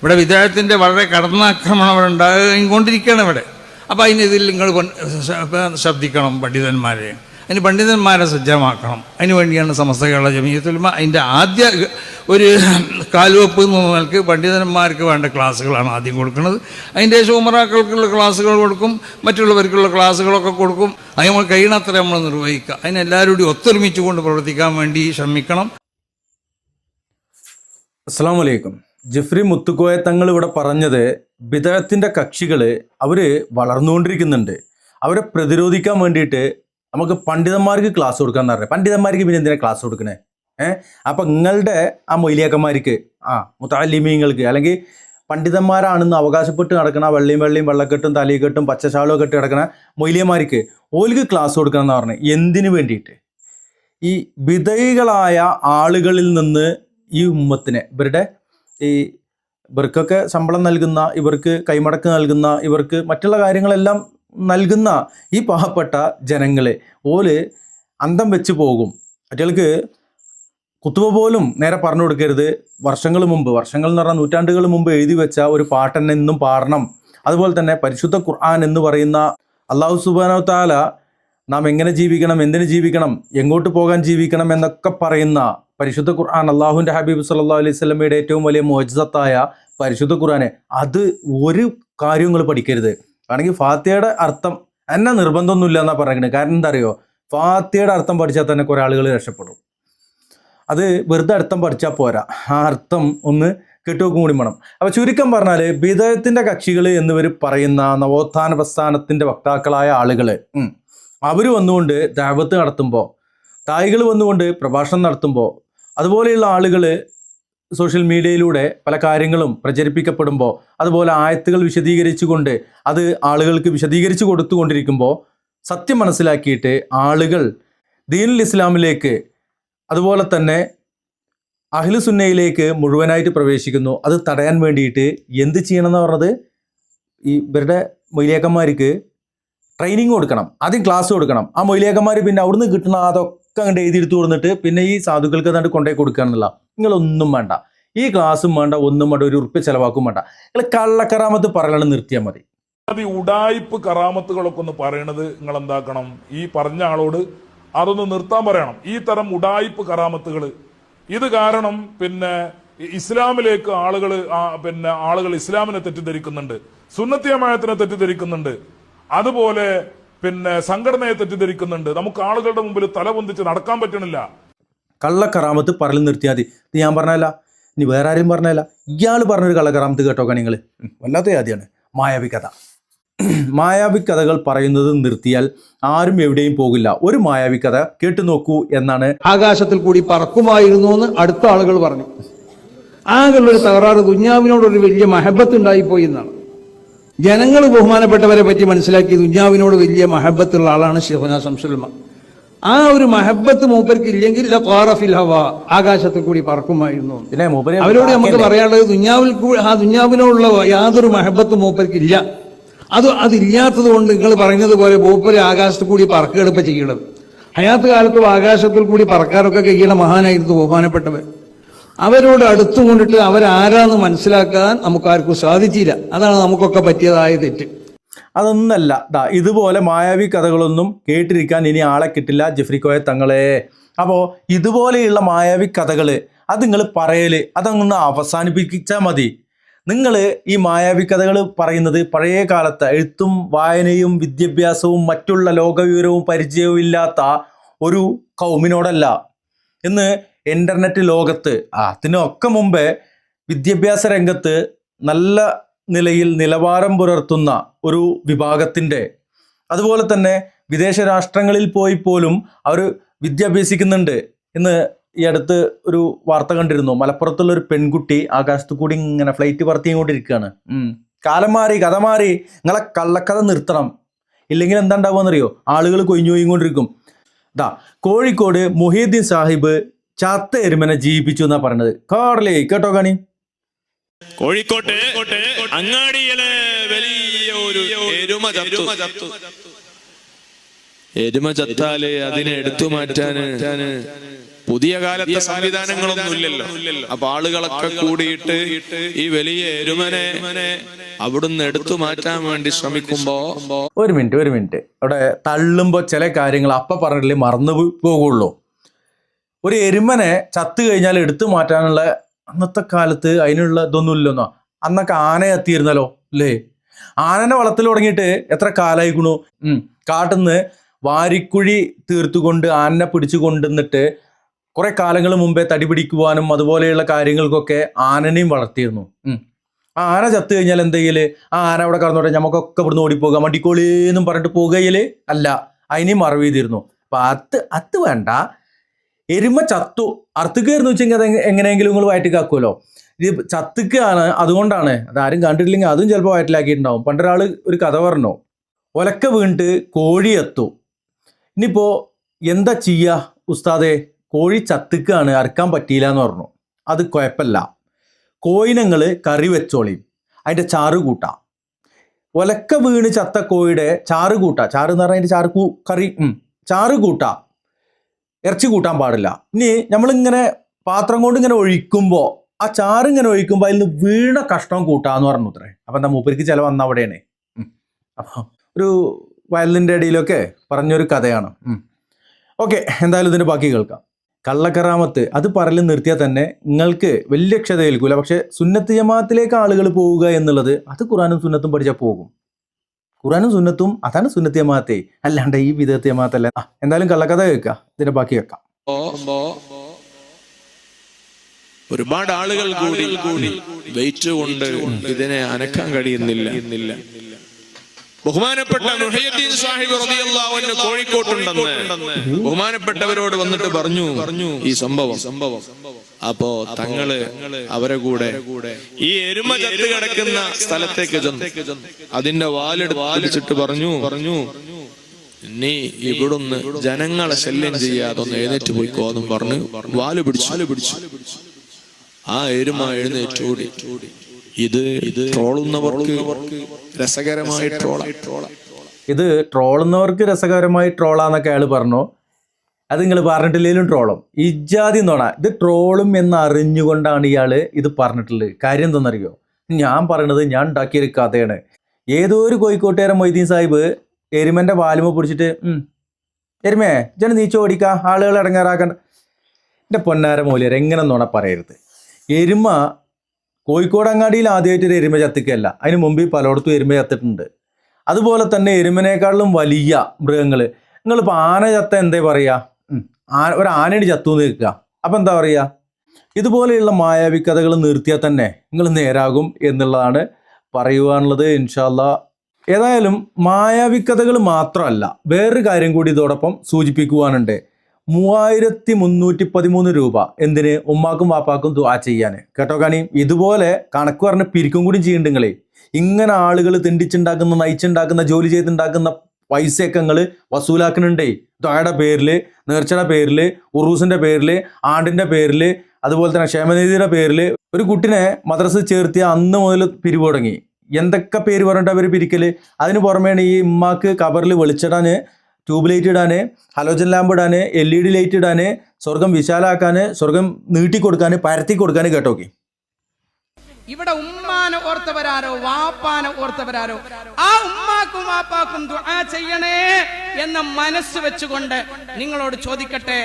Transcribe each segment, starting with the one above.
ഇവിടെ വിദേഹത്തിന്റെ വളരെ കടന്നാക്രമണം അവിടെ ഉണ്ടാകൊണ്ടിരിക്കുകയാണ് ഇവിടെ. അപ്പോൾ അതിനെതിൽ നിങ്ങൾ ശബ്ദിക്കണം പണ്ഡിതന്മാരെ. അതിന് പണ്ഡിതന്മാരെ സജ്ജമാക്കണം. അതിന് വേണ്ടിയാണ് സമസ്ത കേരള ജമീയത്തുലമ അതിന്റെ ആദ്യ ഒരു കാൽവെപ്പ് എന്ന് നിലയ്ക്ക് പണ്ഡിതന്മാർക്ക് വേണ്ട ക്ലാസ്സുകളാണ് ആദ്യം കൊടുക്കുന്നത്. അതിന്റെ ഉമറാക്കൾക്കുള്ള ക്ലാസ്സുകൾ കൊടുക്കും മറ്റുള്ളവർക്കുള്ള ക്ലാസ്സുകളൊക്കെ കൊടുക്കും. അത് നമ്മൾ കഴിയണത്ര നമ്മൾ നിർവഹിക്കുക. അതിനെല്ലാവരും കൂടി ഒത്തൊരുമിച്ച് കൊണ്ട് പ്രവർത്തിക്കാൻ വേണ്ടി ശ്രമിക്കണം. അസ്സാം വലൈക്കും ജഫ്രി മുത്തുക്കോയ തങ്ങൾ ഇവിടെ പറഞ്ഞത് ബിദഴത്തിന്റെ കക്ഷികൾ അവർ വളർന്നുകൊണ്ടിരിക്കുന്നുണ്ട്. അവരെ പ്രതിരോധിക്കാൻ വേണ്ടിയിട്ട് നമുക്ക് പണ്ഡിതന്മാർക്ക് ക്ലാസ് കൊടുക്കാന്ന് പറഞ്ഞത് പണ്ഡിതന്മാർക്ക് പിന്നെ എന്തിനാണ് ക്ലാസ് കൊടുക്കണേ? ഏഹ് അപ്പം നിങ്ങളുടെ ആ മൊയിലിയാക്കന്മാർക്ക് ആ മുത്താലിമീങ്ങൾക്ക് അല്ലെങ്കിൽ പണ്ഡിതന്മാരാണെന്ന് അവകാശപ്പെട്ട് നടക്കണ വെള്ളിയും വെള്ളിയും വെള്ളക്കെട്ടും തലയിക്കെട്ടും പച്ചശാലും ഒക്കെ ഇട്ട് കിടക്കണ മൊയിലിയന്മാർക്ക് ഓലിക്ക് ക്ലാസ് കൊടുക്കണം എന്ന് പറഞ്ഞത് എന്തിനു വേണ്ടിയിട്ട്? ഈ വിധൈകളായ ആളുകളിൽ നിന്ന് ഈ ഉമ്മത്തിനെ ഇവരുടെ ഈ ഇവർക്കൊക്കെ ശമ്പളം നൽകുന്ന ഇവർക്ക് കൈമടക്ക് നൽകുന്ന ഇവർക്ക് മറ്റുള്ള കാര്യങ്ങളെല്ലാം നൽകുന്ന ഈ പാവപ്പെട്ട ജനങ്ങളെ ഓൽ അന്തം വെച്ച് പോകും. മറ്റുകൾക്ക് കുത്തുവ പോലും നേരെ പറഞ്ഞു കൊടുക്കരുത്. വർഷങ്ങൾ മുമ്പ് വർഷങ്ങൾ എന്ന് പറഞ്ഞാൽ നൂറ്റാണ്ടുകൾ മുമ്പ് എഴുതി വെച്ച ഒരു പാട്ടെന്നെ പാടണം. അതുപോലെ തന്നെ പരിശുദ്ധ ഖുർആൻ എന്ന് പറയുന്ന അള്ളാഹു സുബാനോ താല നാം എങ്ങനെ ജീവിക്കണം എന്തിനു ജീവിക്കണം എങ്ങോട്ട് പോകാൻ ജീവിക്കണം എന്നൊക്കെ പറയുന്ന പരിശുദ്ധ ഖുർആൻ അള്ളാഹുവിന്റെ ഹബീബ് സല്ലാ അലൈഹി സ്വലമയുടെ ഏറ്റവും വലിയ മോജത്തായ പരിശുദ്ധ ഖുർആനെ അത് ഒരു കാര്യങ്ങൾ പഠിക്കരുത്. ആണെങ്കിൽ ഫാത്തിയുടെ അർത്ഥം എന്നെ നിർബന്ധമൊന്നുമില്ല എന്നാ പറയുന്നത്. കാരണം എന്താ അറിയോ? ഫാത്തിയുടെ അർത്ഥം പഠിച്ചാൽ തന്നെ കുറേ ആളുകൾ രക്ഷപ്പെടും. അത് വെറുതെ അർത്ഥം പഠിച്ചാൽ പോരാ. ആ അർത്ഥം ഒന്ന് കെട്ടുവെക്കും കൂടി വേണം. അപ്പോൾ ചുരുക്കം പറഞ്ഞാൽ ബിദയത്തിന്റെ കക്ഷികൾ എന്നിവർ പറയുന്ന നവോത്ഥാന പ്രസ്ഥാനത്തിന്റെ വക്താക്കളായ ആളുകൾ അവർ വന്നുകൊണ്ട് ദാവത്ത് നടത്തുമ്പോൾ തായികൾ വന്നുകൊണ്ട് പ്രഭാഷണം നടത്തുമ്പോൾ അതുപോലെയുള്ള ആളുകൾ സോഷ്യൽ മീഡിയയിലൂടെ പല കാര്യങ്ങളും പ്രചരിപ്പിക്കപ്പെടുമ്പോൾ അതുപോലെ ആയത്തുകൾ വിശദീകരിച്ചുകൊണ്ട് അത് ആളുകൾക്ക് വിശദീകരിച്ചു കൊടുത്തുകൊണ്ടിരിക്കുമ്പോൾ സത്യം മനസ്സിലാക്കിയിട്ട് ആളുകൾ ദീനുൽ ഇസ്ലാമിലേക്ക് അതുപോലെ തന്നെ അഹ്ലുസുന്നയിലേക്ക് മുഴുവനായിട്ട് പ്രവേശിക്കുന്നു. അത് തടയാൻ വേണ്ടിയിട്ട് എന്ത് ചെയ്യണം എന്ന് പറഞ്ഞത്? ഈ ഇവരുടെ മൊയിലേക്കന്മാർക്ക് ട്രെയിനിങ് കൊടുക്കണം. ആദ്യം ക്ലാസ് കൊടുക്കണം. ആ മൊയിലേക്കന്മാർ പിന്നെ അവിടുന്ന് കിട്ടുന്ന അതൊക്കെ അങ്ങോട്ട് എഴുതിയെടുത്ത് കൊടുത്തിട്ട് പിന്നെ ഈ സാധുക്കൾക്ക് അതാണ്ട് കൊണ്ടേ കൊടുക്കുക എന്നുള്ള നിങ്ങളൊന്നും വേണ്ട. ഈ ക്ലാസ്സും വേണ്ട ഒന്നും വേണ്ട ഒരു ഉറുപ്പ് ചെലവാക്കും വേണ്ട. നിങ്ങൾ കള്ളക്കറാമത്ത് പറയലാണ് നിർത്തിയാൽ മതി. അത് ഈ ഉടായിപ്പ് കറാമത്തുകളൊക്കെ ഒന്ന് പറയണത് നിങ്ങൾ എന്താക്കണം ഈ പറഞ്ഞ ആളോട് അതൊന്ന് നിർത്താൻ പറയണം. ഈ തരം ഉടായ്പ് കറാമത്തുകൾ ഇത് കാരണം പിന്നെ ഇസ്ലാമിലേക്ക് ആളുകൾ പിന്നെ ആളുകൾ ഇസ്ലാമിനെ തെറ്റിദ്ധരിക്കുന്നുണ്ട്. സുന്നത്തിയമായത്തിനെ തെറ്റിദ്ധരിക്കുന്നുണ്ട്. അതുപോലെ പിന്നെ സംഘടനയെ തെറ്റിദ്ധരിക്കുന്നുണ്ട്. നമുക്ക് ആളുകളുടെ മുമ്പിൽ തല പൊന്തിച്ച് നടക്കാൻ പറ്റണില്ല. കള്ളക്കറാമത്ത് പറയൽ നിർത്തിയാൽ മതി. ഇത് ഞാൻ പറഞ്ഞല്ല ഇനി വേറെ ആരും പറഞ്ഞല്ല ഇയാൾ പറഞ്ഞൊരു കള്ളക്കറാമത്ത് കേട്ടോ നിങ്ങൾ വല്ലാത്ത ആദ്യമാണ് മായാവി കഥ മായാവി കഥകൾ പറയുന്നത് നിർത്തിയാൽ ആരും എവിടെയും പോകില്ല. ഒരു മായാവി കഥ കേട്ടു നോക്കൂ എന്നാണ് ആകാശത്തിൽ കൂടി പറക്കുമായിരുന്നു എന്ന് അടുത്ത ആളുകൾ പറഞ്ഞു. ആകെയുള്ളൊരു തകരാറ് കുഞ്ഞാവിനോടൊരു വലിയ മഹബത്ത് ഉണ്ടായിപ്പോയി എന്നാണ്. ജനങ്ങൾ ബഹുമാനപ്പെട്ടവരെ പറ്റി മനസ്സിലാക്കി ദുഞ്ഞാവിനോട് വലിയ മഹബത്തുള്ള ആളാണ് ഷെഹുന സംസുൽമ ആ ഒരു മഹബത്ത് മൂപ്പർക്ക് ഇല്ലെങ്കിൽ ത്വാറഫിൽ ഹവ ആകാശത്തിൽ കൂടി പറക്കുമായിരുന്നു. അവരോട് നമുക്ക്? പറയാനുള്ളത് ദുഞ്ഞാവിൽ ആ ദുഞ്ഞാവിനോടുള്ള യാതൊരു മഹബത്ത് മൂപ്പർക്ക് ഇല്ല അത് അതില്ലാത്തത് കൊണ്ട് നിങ്ങൾ പറയുന്നത് പോലെ മൂപ്പര് ആകാശത്ത് കൂടി പറക്കുകയെടുപ്പ് ചെയ്യണത്. ഹയാത്ത് കാലത്തും ആകാശത്തിൽ കൂടി പറക്കാറൊക്കെ കഴിയണ മഹാനായിരുന്നു ബഹുമാനപ്പെട്ടവർ അവരോട് അടുത്തു കൊണ്ടിട്ട് അവരാരാന്ന് മനസ്സിലാക്കാൻ നമുക്കാർക്കും സാധിച്ചില്ല. അതാണ് നമുക്കൊക്കെ പറ്റിയതായ തെറ്റ്. അതൊന്നല്ല. ദാ ഇതുപോലെ മായാവി കഥകളൊന്നും കേട്ടിരിക്കാൻ ഇനി ആളെ കിട്ടില്ല ജെഫ്രിക്കോയ തങ്ങളെ. അപ്പോൾ ഇതുപോലെയുള്ള മായാവി കഥകൾ അത് നിങ്ങൾ പറയൽ അതങ്ങൊന്ന് അവസാനിപ്പിച്ചാൽ മതി. നിങ്ങൾ ഈ മായാവി കഥകൾ പറയുന്നത് പഴയ കാലത്ത് എഴുത്തും വായനയും വിദ്യാഭ്യാസവും മറ്റുള്ള ലോകവിവരവും പരിചയവും ഇല്ലാത്ത ഒരു കൗമിനോടല്ല. ഇന്ന് ഇന്റർനെറ്റ് ലോകത്ത് അതിനൊക്കെ മുമ്പേ വിദ്യാഭ്യാസ രംഗത്ത് നല്ല നിലയിൽ നിലവാരം പുലർത്തുന്ന ഒരു വിഭാഗത്തിന്റെ അതുപോലെ തന്നെ വിദേശ രാഷ്ട്രങ്ങളിൽ പോയി പോലും അവർ വിദ്യ അഭ്യസിക്കുന്നുണ്ട് എന്ന് ഈ അടുത്ത് ഒരു വാർത്ത കണ്ടിരുന്നു. മലപ്പുറത്തുള്ള ഒരു പെൺകുട്ടി ആകാശത്ത് കൂടി ഇങ്ങനെ ഫ്ലൈറ്റ് പറത്തിക്കൊണ്ടിരിക്കുകയാണ്. കാലം മാറി കഥ മാറി നിങ്ങളെ കള്ളക്കഥ നിർത്തണം. ഇല്ലെങ്കിൽ എന്താ ഉണ്ടാവുകയെന്നറിയോ ആളുകൾ കൊഞ്ഞു പോയിക്കൊണ്ടിരിക്കും. ദാ കോഴിക്കോട് മുഹീദ്ദീൻ സാഹിബ് ചത്ത എരുമനെ ജീവിപ്പിച്ചു എന്നാ പറഞ്ഞത് കാടലേ കേട്ടോ കാണി കോഴിക്കോട്ടെ അങ്ങാടിയിലെ വലിയ ഒരു എരുമ ചത്തു. എരുമ ചത്താൽ അതിനെ എടുത്തു മാറ്റാന് പുതിയ കാലത്തെ സംവിധാനങ്ങളൊന്നും ഇല്ലല്ലോ അപ്പൊ ആളുകളൊക്കെ കൂടിയിട്ട് ഈ വലിയ എരുമനെ അവിടുന്ന് എടുത്തു മാറ്റാൻ വേണ്ടി ശ്രമിക്കുമ്പോ ഒരു മിനിറ്റ് ഒരു മിനിറ്റ്. അവിടെ തള്ളുമ്പോ ചില കാര്യങ്ങൾ അപ്പ പറഞ്ഞില്ലേ മറന്നു പോകുള്ളൂ ഒരു എരുമനെ ചത്തു കഴിഞ്ഞാൽ എടുത്തു മാറ്റാനുള്ള അന്നത്തെ കാലത്ത് അതിനുള്ള ഇതൊന്നും ഇല്ലെന്നോ? അന്നൊക്കെ ആന എത്തിയിരുന്നല്ലോ അല്ലേ? ആനനെ വളർത്തൽ തുടങ്ങിയിട്ട് എത്ര കാലായിക്കണു ഉം കാട്ടുന്ന് വാരിക്കുഴി തീർത്തുകൊണ്ട് ആനനെ പിടിച്ചു കൊണ്ടുവന്നിട്ട് കുറെ കാലങ്ങൾ മുമ്പേ തടി പിടിക്കുവാനും അതുപോലെയുള്ള കാര്യങ്ങൾക്കൊക്കെ ആനനെയും വളർത്തിയിരുന്നു. ഉം. ആ ആന ചത്തു കഴിഞ്ഞാൽ എന്തെങ്കിൽ ആ ആന അവിടെ കടന്നോട്ടെ നമുക്കൊക്കെ ഇവിടുന്ന് ഓടിപ്പോകാം മടിക്കോളിന്നും പറഞ്ഞിട്ട് പോകുകയിൽ അല്ല അതിനെയും മറവ് ചെയ്തിരുന്നു. അപ്പൊ അത് അത് വേണ്ട എരുമ ചത്തു. അർത്തുകയായിരുന്നു വെച്ചെങ്കിൽ അത് എങ്ങ- എങ്ങനെയെങ്കിലും നിങ്ങൾ വയറ്റിക്കാക്കുമല്ലോ ഇത് ചത്തുക്കാണ് അതുകൊണ്ടാണ്. അതാരും കണ്ടിട്ടില്ലെങ്കിൽ അതും ചിലപ്പോൾ വയറ്റിലാക്കിയിട്ടുണ്ടാവും. പണ്ടൊരാൾ ഒരു കഥ പറഞ്ഞു. ഒലക്ക വീണിട്ട് കോഴി എത്തു. ഇനിയിപ്പോൾ എന്താ ചെയ്യുക ഉസ്താദെ? കോഴി ചത്തുക്കാണ് അറക്കാൻ പറ്റിയില്ല എന്ന് പറഞ്ഞു. അത് കുഴപ്പമില്ല. കോയിനങ്ങൾ കറി വെച്ചോളി. അതിന്റെ ചാറ് കൂട്ടാം. ഒലക്ക വീണ് ചത്ത കോഴിയുടെ ചാറ് കൂട്ടാം. ചാറ് എന്ന് പറഞ്ഞാൽ അതിന്റെ ചാറ് കറി ചാറ് കൂട്ടാ. ഇറച്ചി കൂട്ടാൻ പാടില്ല. ഇനി നമ്മളിങ്ങനെ പാത്രം കൊണ്ട് ഇങ്ങനെ ഒഴിക്കുമ്പോൾ ആ ചാറ് ഇങ്ങനെ ഒഴിക്കുമ്പോൾ അതിൽ നിന്ന് വീണ കഷ്ടം കൂട്ടാന്ന് പറഞ്ഞു അത്രേ അപ്പം എന്താ മൂപ്പരിക്ക് ചില വന്ന അവിടെയാണ്. അപ്പോൾ ഒരു വയലിന്റെ ഇടയിലൊക്കെ പറഞ്ഞൊരു കഥയാണ്. ഓക്കെ എന്തായാലും ഇതിന്റെ ബാക്കി കേൾക്കാം. കള്ളക്കറാമത്ത് അത് പറയൽ നിർത്തിയാൽ തന്നെ നിങ്ങൾക്ക് വലിയ ക്ഷത ഏൽക്കൂല പക്ഷെ സുന്നത്ത് ജമാഅത്തിലേക്ക് ആളുകൾ പോവുക എന്നുള്ളത് അത് ഖുറാനും സുന്നത്തും പഠിച്ചാൽ പോകും. ഖുറാനും സുന്നത്തും അതാണ് സുന്നത്തിയ ജമാഅത്തെ അല്ലാണ്ട് ഈ വിധത്തിയ ജമാഅത്തല്ല എന്തായാലും കള്ളക്കഥ കേൾക്കുക ഇതിന്റെ ബാക്കി കേൾക്കാം. ഒരുപാട് ആളുകൾ കൂടി വെയിറ്റ് കൊണ്ട് ഇതിനെ അനക്കാൻ കഴിയുന്നില്ല. ബഹുമാനപ്പെട്ട മുഹയ്യദ്ദീൻ സാഹിബ് റളിയല്ലാഹു അൻഹു കോഴിക്കോട്ടുണ്ടെന്ന് ബഹുമാനപ്പെട്ടവരോട് വന്നിട്ട് പറഞ്ഞു പറഞ്ഞു ഈ സംഭവം. സംഭവം അപ്പോ തങ്ങൾ അവരെ കൂടെ ഈ എരുമ ചത്ത് കിടക്കുന്ന സ്ഥലത്തേക്ക് അതിന്റെ വാലിട് വാലിച്ചിട്ട് പറഞ്ഞു പറഞ്ഞു നീ ഇവിടുന്ന് ജനങ്ങളെ ശല്യം ചെയ്യാതെ ഒന്ന് എഴുന്നേറ്റ് പോയിക്കോ എന്നും പറഞ്ഞു വാൽ പിടിച്ചു. വാൽ പിടിച്ചു ആ എരുമ എഴുന്നേറ്റോടി ഇത് ഇത് ട്രോളുന്നവർക്ക് രസകരമായി ട്രോള. ഇത് ട്രോളുന്നവർക്ക് രസകരമായി ട്രോളാന്നൊക്കെ അയാൾ പറഞ്ഞു. അത് നിങ്ങൾ പറഞ്ഞിട്ടില്ലെങ്കിലും ട്രോളും. ഇജാതി നോണ ഇത് ട്രോളും എന്ന് അറിഞ്ഞുകൊണ്ടാണ് ഇയാൾ ഇത് പറഞ്ഞിട്ടുള്ളത്. കാര്യം എന്തെന്നറിയോ? ഞാൻ പറയണത് ഞാൻ ഉണ്ടാക്കിയൊരു കഥയാണ്. ഏതോ ഒരു കോഴിക്കോട്ടുകാരൻ മൊയ്തീൻ സാഹിബ് എരുമന്റെ വാലുമ പിടിച്ചിട്ട് എരുമേ ജന നീച്ച ഓടിക്ക ആളുകൾ ഇടങ്ങാറാക്കണ്ട. എന്റെ പൊന്നാര മൂല്യർ എങ്ങനെ നോണ പറയരുത്. എരുമ കോഴിക്കോട് അങ്ങാടിയിൽ ആദ്യമായിട്ട് ഒരു എരുമ ചത്തിക്കല്ല അതിന് മുമ്പ് പലയിടത്തും എരുമ ചത്തിട്ടുണ്ട്. അതുപോലെ തന്നെ എരുമനേക്കാളും വലിയ മൃഗങ്ങൾ നിങ്ങളിപ്പോൾ ആന ചത്ത എന്തേ പറയുക ആന ഒരു ആനയുടെ ചത്തു നിൽക്കുക അപ്പം എന്താ പറയുക ഇതുപോലെയുള്ള മായാവി കഥകൾ നിർത്തിയാൽ തന്നെ നിങ്ങൾ നേരാകും എന്നുള്ളതാണ് പറയുവാനുള്ളത് ഇൻഷാല്ല ഏതായാലും മായാവി കഥകൾ മാത്രമല്ല വേറൊരു കാര്യം കൂടി ഇതോടൊപ്പം സൂചിപ്പിക്കുവാനുണ്ട്. മൂവായിരത്തി മുന്നൂറ്റി പതിമൂന്ന് രൂപ. എന്തിന്? ഉമ്മാക്കും വാപ്പാക്കും ദുആ ചെയ്യാൻ. കേട്ടോ കാണി ഇതുപോലെ കണക്ക് പറഞ്ഞ് പിരിക്കും കൂടി ചെയ്യുന്നുണ്ട് ഇങ്ങനെ ആളുകൾ തിണ്ടിച്ചുണ്ടാക്കുന്ന നയിച്ചുണ്ടാക്കുന്ന ജോലി ചെയ്തുണ്ടാക്കുന്ന പൈസയൊക്കെ നിങ്ങൾ വസൂലാക്കുന്നുണ്ടേ. ദ്വായുടെ പേരിൽ നേർച്ചയുടെ പേരിൽ ഉറൂസിന്റെ പേരിൽ ആണ്ടിന്റെ പേരിൽ അതുപോലെ തന്നെ ക്ഷേമനിധിയുടെ പേരിൽ ഒരു കുട്ടിനെ മദ്രസ ചേർത്തിയ അന്ന് മുതൽ പിരിവ് തുടങ്ങി. എന്തൊക്കെ പേര് പറഞ്ഞിട്ട് അവർ പിരിക്കൽ? അതിന് പുറമേണ് ഈ ഉമ്മാക്ക് കബറിൽ വെളിച്ചിടാന് ട്യൂബ് ലൈറ്റ് ഇടാന് ഹലോജൻ ലാമ്പ് ഇടാന് എൽ ഇ ഡി ലൈറ്റ് ഇടാന് സ്വർഗം വിശാലാക്കാന് സ്വർഗം നീട്ടി കൊടുക്കാന് പരത്തി കൊടുക്കാന് കേട്ടോക്കി ഇവിടെ ഉമ്മാനെ ഓർത്തവരാരോ വാപ്പാനെ ഓർത്തവരാരോ? ആ ഉമ്മാക്കും വാപ്പാക്കും ദുആ ചെയ്യണേ എന്ന മനസ്സ് വെച്ചുകൊണ്ട് നിങ്ങളോട് ചോദിക്കട്ടെ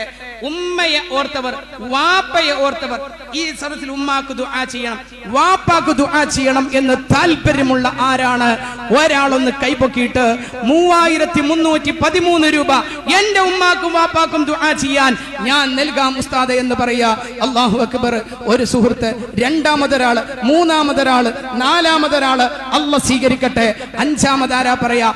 ഉമ്മയെ ഓർത്തവർ വാപ്പയെ ഓർത്തവർ ഈ സദസ്സിൽ ഉമ്മാക്ക് ദുആ ചെയ്യണം വാപ്പാക്ക് ദുആ ചെയ്യണം എന്ന് താല്പര്യമുള്ള ആരാണ്? ഒരാളൊന്ന് കൈപൊക്കിയിട്ട് മൂവായിരത്തി മുന്നൂറ്റി പതിമൂന്ന് രൂപ എന്റെ ഉമ്മാക്കും വാപ്പാക്കും ദുആ ചെയ്യാൻ ഞാൻ നൽകാം ഉസ്താദ് എന്ന് പറയാ അള്ളാഹു അക്ബർ ഒരു സുഹൃത്ത് രണ്ടാമതൊരാൾ മൂന്നാമതൊരാൾ നാലാമതൊരാൾ അല്ല സ്വീകരിക്കട്ടെ. അഞ്ചാമതാരാ പറയാ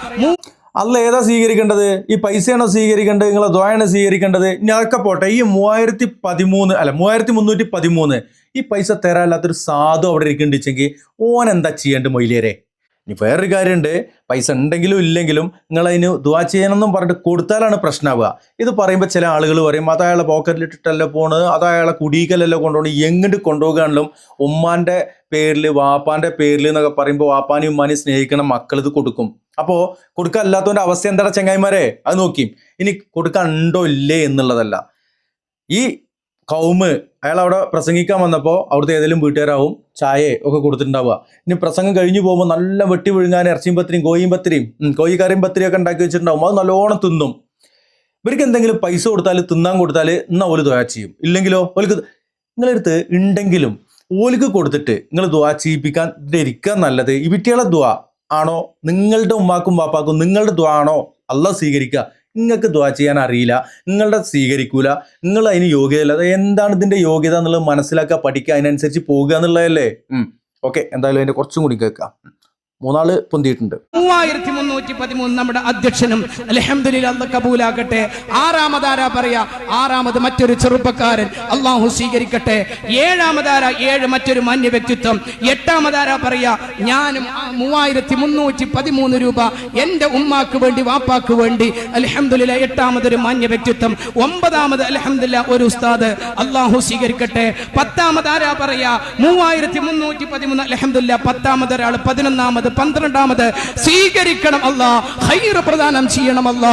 അല്ല ഏതാ സ്വീകരിക്കേണ്ടത്? ഈ പൈസയാണോ സ്വീകരിക്കേണ്ടത്? നിങ്ങളെ ദ്വായാണ് സ്വീകരിക്കേണ്ടത്? ഇനി പോട്ടെ. ഈ മൂവായിരത്തി പതിമൂന്ന് അല്ല മൂവായിരത്തി മുന്നൂറ്റി പതിമൂന്ന്. ഈ പൈസ തരാല്ലാത്തൊരു സാധു അവിടെ ഇരിക്കണ്ടെങ്കിൽ ഓൻ എന്താ ചെയ്യേണ്ടത് മൊയിലേരെ ഇനി വേറൊരു കാര്യമുണ്ട്. പൈസ ഉണ്ടെങ്കിലും ഇല്ലെങ്കിലും നിങ്ങൾ അതിന് ദുവാ ചെയ്യണമെന്നും പറഞ്ഞിട്ട് കൊടുത്താലാണ് പ്രശ്നമാവുക ഇത് പറയുമ്പോൾ ചില ആളുകൾ പറയും അത് അയാളെ പോക്കറ്റിലിട്ടിട്ടല്ലേ പോണത് അത് അയാളെ കുടിക്കലല്ലോ കൊണ്ടുപോകണം എങ്ങോട്ട് കൊണ്ടുപോകാണെങ്കിലും ഉമ്മാന്റെ പേരിൽ വാപ്പാന്റെ പേരിൽ എന്നൊക്കെ പറയുമ്പോൾ വാപ്പാനും ഉമ്മാനെയും സ്നേഹിക്കണം മക്കൾ ഇത് കൊടുക്കും. അപ്പോൾ കൊടുക്കാനില്ലാത്തവന്റെ അവസ്ഥ എന്താണ് ചെങ്ങായിമാരെ? അത് നോക്കി. ഇനി കൊടുക്കാൻ ഉണ്ടോ ഇല്ലേ എന്നുള്ളതല്ല. ഈ കൗമ്. അയാൾ അവിടെ പ്രസംഗിക്കാൻ വന്നപ്പോൾ അവിടുത്തെ ഏതെങ്കിലും വീട്ടുകാരാവും ചായ ഒക്കെ കൊടുത്തിട്ടുണ്ടാവുക. ഇനി പ്രസംഗം കഴിഞ്ഞു പോകുമ്പോൾ നല്ല വെട്ടി വിഴുങ്ങാൻ ഇറച്ചിയും പത്തിരിയും കോയും പത്തിരിയും ഉം, കോഴിക്കറിയും പത്തിരിയും ഒക്കെ ഉണ്ടാക്കി വെച്ചിട്ടുണ്ടാവും. അത് നല്ലോണം തിന്നും. ഇവർക്ക് എന്തെങ്കിലും പൈസ കൊടുത്താൽ തിന്നാൻ കൊടുത്താൽ എന്നാൽ ഓൽ ദ്വാ ചെയ്യും. ഇല്ലെങ്കിലോ ഓൽക്ക് നിങ്ങളെടുത്ത് ഉണ്ടെങ്കിലും ഓലിക്ക് കൊടുത്തിട്ട് നിങ്ങൾ ദ്വാ ചെയ്യിപ്പിക്കാൻ ഇരിക്കാൻ നല്ലത് ഈ വിറ്റികളെ ദ്വാ ആണോ? നിങ്ങളുടെ ഉമ്മാക്കും വാപ്പാക്കും നിങ്ങളുടെ ദ്വാ ആണോ? അല്ല സ്വീകരിക്കുക. നിങ്ങൾക്ക് ദ്വാ ചെയ്യാൻ അറിയില്ല നിങ്ങളുടെ സ്വീകരിക്കൂല നിങ്ങൾ അതിന് യോഗ്യതയില്ല. എന്താണ് ഇതിന്റെ യോഗ്യത എന്നുള്ളത് മനസ്സിലാക്കുക പഠിക്കുക അതിനനുസരിച്ച് പോകുക എന്നുള്ളതല്ലേ? ഓക്കെ എന്തായാലും അതിന്റെ കുറച്ചും കൂടി കേൾക്കാം. മൂന്നാൾ പൊന്തിയിട്ടുണ്ട്. മൂവായിരത്തി മുന്നൂറ്റി പതിമൂന്ന് നമ്മുടെ അധ്യക്ഷനും അലഹമ്മദില്ല കബൂലാകട്ടെ. ആറാമതാര പറയാ? ആറാമത് മറ്റൊരു ചെറുപ്പക്കാരൻ. അള്ളാഹു സ്വീകരിക്കട്ടെ. ഏഴാമതാര? ഏഴ് മറ്റൊരു മാന്യ വ്യക്തിത്വം. എട്ടാമതാര പറയാ? ഞാനും മൂവായിരത്തി മുന്നൂറ്റി പതിമൂന്ന് രൂപ എന്റെ ഉമ്മാക്ക് വേണ്ടി വാപ്പാക്ക് വേണ്ടി അലഹമ്മദില്ല എട്ടാമതൊരു മാന്യ വ്യക്തിത്വം. ഒമ്പതാമത് അലഹമ്മദില്ല ഒരു ഉസ്താദ്. അള്ളാഹു സ്വീകരിക്കട്ടെ. പത്താമതാര പറയാ? മൂവായിരത്തി മുന്നൂറ്റി പതിമൂന്ന് അലഹമ്മദില്ല പത്താമത് ഒരാൾ പന്ത്രണ്ടാമത് സ്വീകരിക്കണം അല്ല. ഹൈറ് പ്രദാനം ചെയ്യണം അല്ല.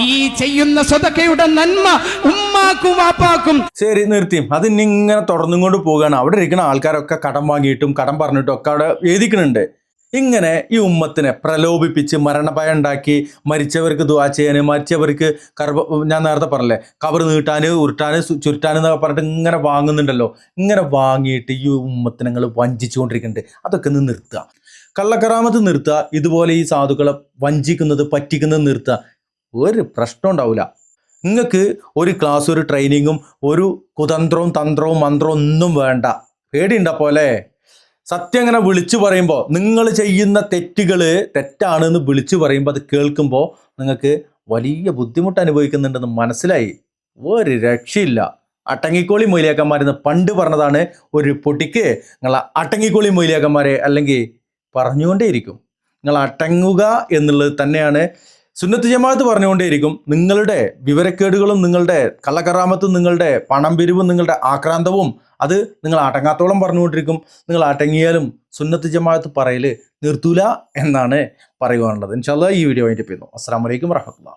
ഈ ചെയ്യുന്ന സ്വതക്കയുടെ നന്മ ഉമ്മാക്കും വാപ്പാക്കും. ശരി നിർത്തിയും. അത് ഇങ്ങനെ തുടർന്നും കൊണ്ട് പോവുകയാണ് അവിടെ ഇരിക്കുന്ന ആൾക്കാരൊക്കെ കടം വാങ്ങിയിട്ടും കടം പറഞ്ഞിട്ടും ഒക്കെ അവിടെ എഴുതിക്കുന്നുണ്ട്. ഇങ്ങനെ ഈ ഉമ്മത്തിനെ പ്രലോഭിപ്പിച്ച് മരണഭയം ഉണ്ടാക്കി മരിച്ചവർക്ക് ദുവാ ചെയ്യാന് മരിച്ചവർക്ക് കർഭ ഞാൻ നേരത്തെ പറഞ്ഞല്ലേ കവർ നീട്ടാന് ഉരുട്ടാന് ചുരുട്ടാൻ എന്നൊക്കെ പറഞ്ഞിട്ട് ഇങ്ങനെ വാങ്ങുന്നുണ്ടല്ലോ. ഇങ്ങനെ വാങ്ങിയിട്ട് ഈ ഉമ്മത്തിനങ്ങൾ വഞ്ചിച്ചുകൊണ്ടിരിക്കുന്നുണ്ട്. അതൊക്കെ ഒന്ന് നിർത്തുക. കള്ളക്കറാമത്ത് നിർത്തുക ഇതുപോലെ ഈ സാധുക്കളെ വഞ്ചിക്കുന്നത് പറ്റിക്കുന്നത് നിർത്തുക ഒരു പ്രശ്നം ഉണ്ടാവില്ല നിങ്ങൾക്ക് ഒരു ക്ലാസ് ഒരു ട്രെയിനിങ്ങും ഒരു കുതന്ത്രവും തന്ത്രവും മന്ത്രവും ഒന്നും വേണ്ട. പേടിയുണ്ട പോലെ? സത്യം അങ്ങനെ വിളിച്ചു പറയുമ്പോൾ നിങ്ങൾ ചെയ്യുന്ന തെറ്റുകൾ തെറ്റാണെന്ന് വിളിച്ചു പറയുമ്പോൾ അത് കേൾക്കുമ്പോൾ നിങ്ങൾക്ക് വലിയ ബുദ്ധിമുട്ട് അനുഭവിക്കുന്നുണ്ടെന്ന് മനസ്സിലായി. ഒരു രക്ഷയില്ല. അട്ടങ്ങിക്കോളി മൊയിലിയാക്കന്മാരെന്ന് പണ്ട് പറഞ്ഞതാണ് ഒരു പൊട്ടിക്ക് നിങ്ങളെ അട്ടങ്ങിക്കോളി മൊയിലിയാക്കന്മാരെ അല്ലെങ്കിൽ പറഞ്ഞുകൊണ്ടേയിരിക്കും. നിങ്ങൾ അടങ്ങുക എന്നുള്ളത് തന്നെയാണ് സുന്നത്ത് ജമാഅത്ത് പറഞ്ഞുകൊണ്ടേയിരിക്കും. നിങ്ങളുടെ വിവരക്കേടുകളും നിങ്ങളുടെ കള്ളക്കറാമത്തും നിങ്ങളുടെ പണം പിരിവും നിങ്ങളുടെ ആക്രാന്തവും അത് നിങ്ങൾ അടങ്ങാത്തോളം പറഞ്ഞുകൊണ്ടിരിക്കും. നിങ്ങൾ അടങ്ങിയാലും സുന്നത്ത് ജമാഅത്ത് പറയൽ നിർത്തൂല എന്നാണ് പറയുവാനുള്ളത്. ഇൻഷാല്ല ഈ വീഡിയോ അതിന്റെ പേരുന്നു അസ്സാം വലൈക്കും വറഹമത്തുള്ള